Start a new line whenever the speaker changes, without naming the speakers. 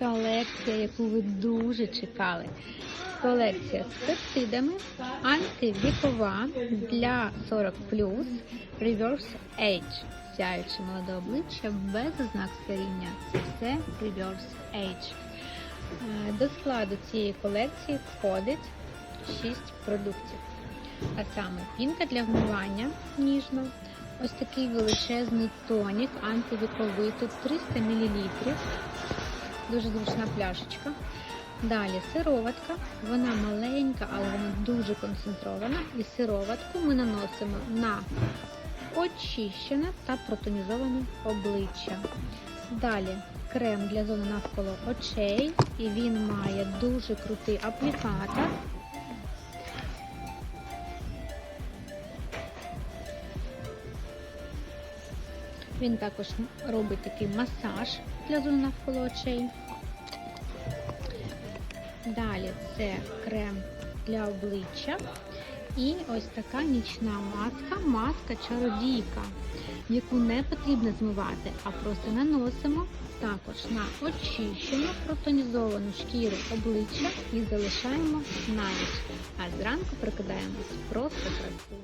колекція, яку ви дуже чекали. Колекція з пептидами, антивікова для 40 Reverse Age. Сяюче молоде обличчя без ознак старіння. Це Reverse Age. Е, До складу цієї колекції входить 6 продуктів. А саме пінка для вмивання ніжно, ось такий величезний тонік антивіковий, тут 300 мл, дуже зручна пляшечка. Далі сироватка, вона маленька, але вона дуже концентрована. І сироватку ми наносимо на очищене та протонізоване обличчя. Далі крем для зони навколо очей, і він має дуже крутий аплікатор. Він також робить такий масаж для зони навколо очей. Далі це крем для обличчя. І ось така нічна маска, маска чародійка, яку не потрібно змивати, а просто наносимо також на очищену протонізовану шкіру обличчя і залишаємо на ніч. А зранку прикидаємось просто красиво.